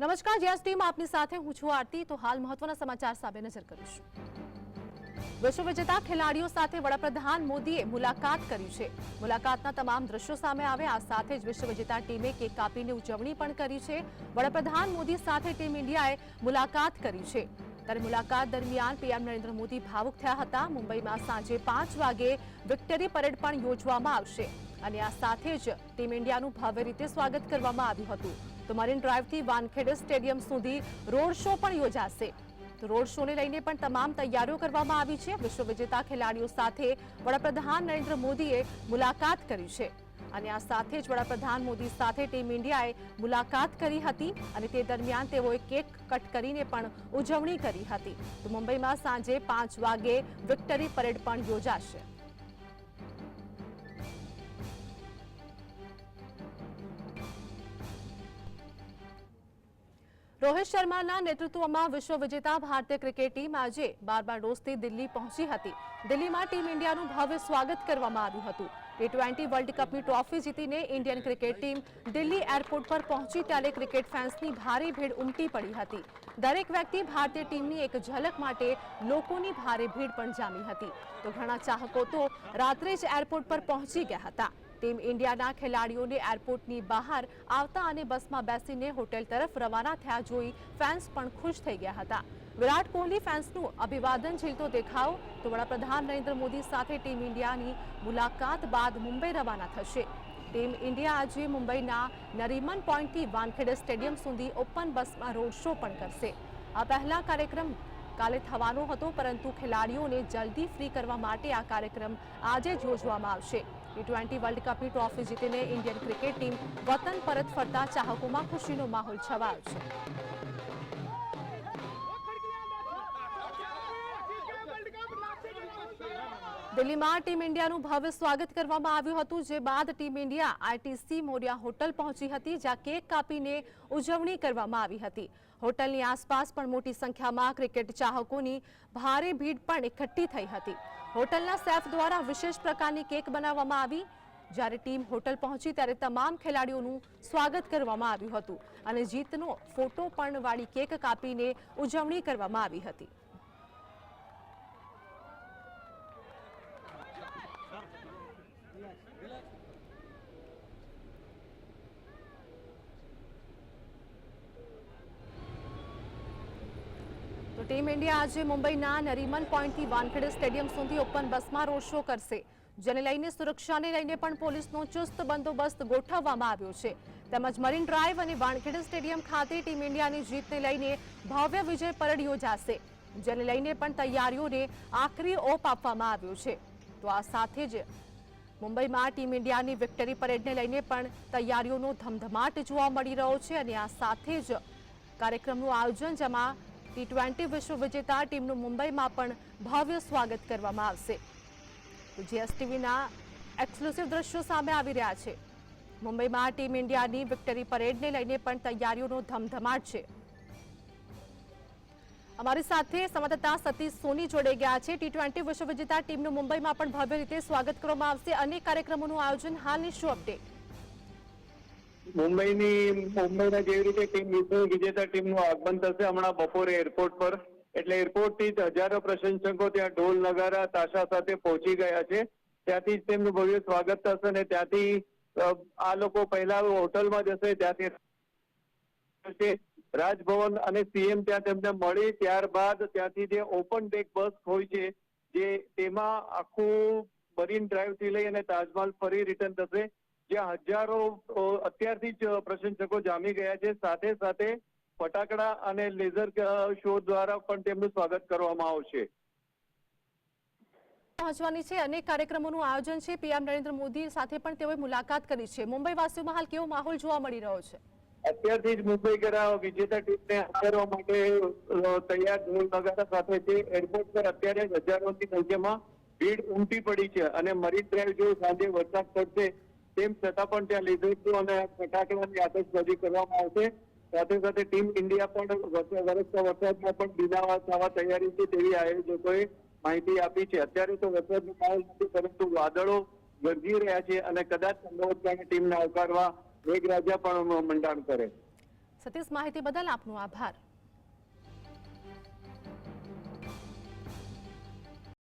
નમસ્કાર, જ્યાં ટીમ આપની સાથે હું છું આરતી. તો હાલ મહત્વના સમાચાર સામે નજર કરીશું. વિશ્વ વિજેતા ખેલાડીઓ સાથે વડાપ્રધાન મોદીએ મુલાકાત કરી છે. મુલાકાતના તમામ દ્રશ્યો સામે આવે. આ સાથે જ વિશ્વ વિજેતા ટીમે કેક કાપીને ઉજવણી પણ કરી છે. વડાપ્રધાન મોદી સાથે ટીમ ઇન્ડિયાએ મુલાકાત કરી છે. ત્યારે મુલાકાત દરમિયાન પીએમ નરેન્દ્ર મોદી ભાવુક થયા હતા. મુંબઈમાં સાંજે પાંચ વાગે વિક્ટરી પરેડ પણ યોજવામાં આવશે. અને આ સાથે જ ટીમ ઇન્ડિયાનું ભવ્ય રીતે સ્વાગત કરવામાં આવ્યું હતું. તો મરીન ડ્રાઈવથી વાનખેડે સ્ટેડિયમ સુધી રોડ શો પણ યોજાશે. તો રોડ શોને લઈને પણ તમામ તૈયારીઓ કરવામાં આવી છે. વિશ્વ વિજેતા ખેલાડીઓ સાથે વડાપ્રધાન નરેન્દ્ર મોદીએ મુલાકાત કરી છે. અને આ સાથે જ વડાપ્રધાન મોદી સાથે ટીમ ઇન્ડિયાએ મુલાકાત કરી હતી અને તે દરમિયાન તેઓએ કેક કટ કરીને પણ ઉજવણી કરી હતી. તો મુંબઈમાં સાંજે પાંચ વાગે વિક્ટરી પરેડ પણ યોજાશે. રોહિત શર્માના નેતૃત્વમાં વિશ્વ વિજેતા ભારતીય ક્રિકેટ ટીમ આજે બારબાડોસથી દિલ્હી પહોંચી હતી. દિલ્હીમાં ટીમ ઇન્ડિયાનું ભવ્ય સ્વાગત કરવામાં આવ્યું હતું. ટી ટ્વેન્ટી વર્લ્ડ કપની ટ્રોફી જીતીને Indian cricket team Delhi airport પર પહોંચી ત્યારે ક્રિકેટ ફેન્સની ભારે ભીડ ઉમટી પડી હતી. દરેક વ્યક્તિ ભારતીય ટીમની એક ઝલક માટે લોકોની ભારે ભીડ પણ જામી હતી. તો ઘણા ચાહકો તો રાત્રે જ એરપોર્ટ પર પહોંચી ગયા હતા. ટીમ ઇન્ડિયાના ખેલાડીઓને એરપોર્ટની બહાર આવતા અને બસમાં બેસીને હોટેલ તરફ રવાના થયા જોઈ ફેન્સ પણ ખુશ થઈ ગયા હતા. વિરાટ કોહલી ફેન્સનું અભિવાદન ઝીલતો દેખાવ. તો વડાપ્રધાન નરેન્દ્ર મોદી સાથે ટીમ ઇન્ડિયાની મુલાકાત બાદ મુંબઈ રવાના થશે. ટીમ ઇન્ડિયા આજે મુંબઈના નરીમન પોઈન્ટથી વાનખેડે સ્ટેડિયમ સુધી ઓપન બસમાં રોડ શો પણ કરશે. આ પહેલા કાર્યક્રમ કાલે થવાનો હતો, પરંતુ ખેલાડીઓને જલ્દી ફ્રી કરવા માટે આ કાર્યક્રમ આજે જ યોજવામાં આવશે. ટી ટ્વેન્ટી વર્લ્ડ કપની ટ્રોફી જીતીને ઇન્ડિયન ક્રિકેટ ટીમ વતન પરત ફરતા ચાહકોમાં ખુશીનો માહોલ છવાયો છે. દિલ્હીમાં ટીમ ઇન્ડિયાનું ભવ્ય સ્વાગત કરવામાં આવ્યું હતું, જે બાદ team India ITC Maurya hotel પહોંચી હતી, જ્યાં કેક કાપીને ઉજવણી કરવામાં આવી હતી. હોટલની આસપાસ પણ મોટી સંખ્યામાં ક્રિકેટ ચાહકોની ભારે ભીડ પણ એકઠી થઈ હતી. હોટલના સેફ દ્વારા વિશેષ પ્રકારની કેક બનાવવામાં આવી. જ્યારે ટીમ હોટલ પહોંચી, ત્યારે તમામ ખેલાડીઓનું સ્વાગત કરવામાં આવ્યું હતું અને જીતનો ફોટો પણ વાળી કેક કાપીને ઉજવણી કરવામાં આવી હતી. ટીમ ઇન્ડિયા આજે મુંબઈના નરીમન પોઈન્ટથી વાનખેડે સ્ટેડિયમ સુધી ઓપન બસમાં રોડ શો કરશે, જેને લઈને સુરક્ષાને લઈને પણ પોલીસનો ચુસ્ત બંદોબસ્ત ગોઠવવામાં આવ્યો છે. તેમજ મરીન ડ્રાઈવ અને વાનખેડે સ્ટેડિયમ ખાતે ટીમ ઇન્ડિયાની જીતને લઈને ભવ્ય વિજય પરેડ યોજાશે, જેને લઈને પણ તૈયારીઓને આખરી ઓપ આપવામાં આવ્યો છે. તો આ સાથે જ મુંબઈમાં ટીમ ઇન્ડિયાની વિક્ટરી પરેડને લઈને પણ તૈયારીઓનો ધમધમાટ જોવા મળી રહ્યો છે અને આ સાથે જ કાર્યક્રમનું આયોજન, જેમાં ટી ટ્વેન્ટી વિશ્વ વિજેતા ટીમનું મુંબઈમાં પણ ભવ્ય સ્વાગત કરવામાં આવશે. જીએસટીવીના એક્સક્લુસિવ દ્રશ્યો સામે આવી રહ્યા છે. મુંબઈમાં ટીમ ઇન્ડિયાની વિક્ટરી પરેડને લઈને પણ તૈયારીઓનો ધમધમાટ છે. અમારી સાથે સંવાદદાતા સતીશ સોની જોડે ગયા છે. ટી ટ્વેન્ટી વિશ્વ વિજેતા ટીમનું મુંબઈમાં પણ ભવ્ય રીતે સ્વાગત કરવામાં આવશે. અનેક કાર્યક્રમોનું આયોજન હાલની શું અપડેટ મુંબઈની, મુંબઈના જેવી રીતે ટીમ વિશ્વ વિજેતા ટીમનું આગમન થશે હમણાં બપોરે એરપોર્ટ પર. એટલે એરપોર્ટથી જ હજારો પ્રશંસકો ત્યાં ઢોલ, નગારા, તાશા સાથે પહોંચી ગયા છે. ત્યાંથી જ તેમનું ભવ્ય સ્વાગત થશે અને ત્યાંથી આ લોકો પહેલા હોટલમાં જશે ત્યાંથી રાજભવન અને સીએમ ત્યાં તેમને મળી. ત્યારબાદ ત્યાંથી જે ઓપન ડેક બસ હોય છે, જે તેમાં આખું મરીન ડ્રાઈવથી લઈ અને તાજમહાલ ફરી રિટર્ન થશે. જ્યાં હજારો અત્યારથી જ પ્રશંસકો જામી ગયા છે. સાથે સાથે ફટાકડા અને લેઝર શો દ્વારા પણ તેમનું સ્વાગત કરવામાં આવશે. પહોંચવાની છે. અનેક કાર્યક્રમોનું આયોજન છે. પીએમ નરેન્દ્ર મોદી સાથે પણ તેઓએ મુલાકાત કરી છે. મુંબઈ વાસીઓમાં હાલ કેવો માહોલ જોવા મળી રહ્યો છે? અત્યારથી જ મુંબઈ કરા વિજેતા ટીમને હાજરવા માટે તૈયાર ઢોલ નગારા સાથે છે. એરપોર્ટ પર અત્યારે હજારોની સંખ્યામાં ભીડ ઉમટી પડી છે અને મરીન ડ્રાઈવ જો સાંજે વરસાદ પડશે. તેમ છતાં પણ ત્યાં લીધું અને ફટાકડાની આતશબાજી કરવામાં આવશે. સાથે સાથે ટીમ ઇન્ડિયા પણ વરસા- વરસતા વરસાદમાં પણ બીનાવા થવા તૈયારી છે તેવી આયોજકોએ માહિતી આપી છે. અત્યારે તો વરસાદનો માહોલ નથી, પરંતુ વાદળો ગરજી રહ્યા છે અને કદાચ સંભવત ટીમને આવકારવા મેઘરાજા પણ મંડાણ કરે. સતીશ, માહિતી બદલ આપનો આભાર.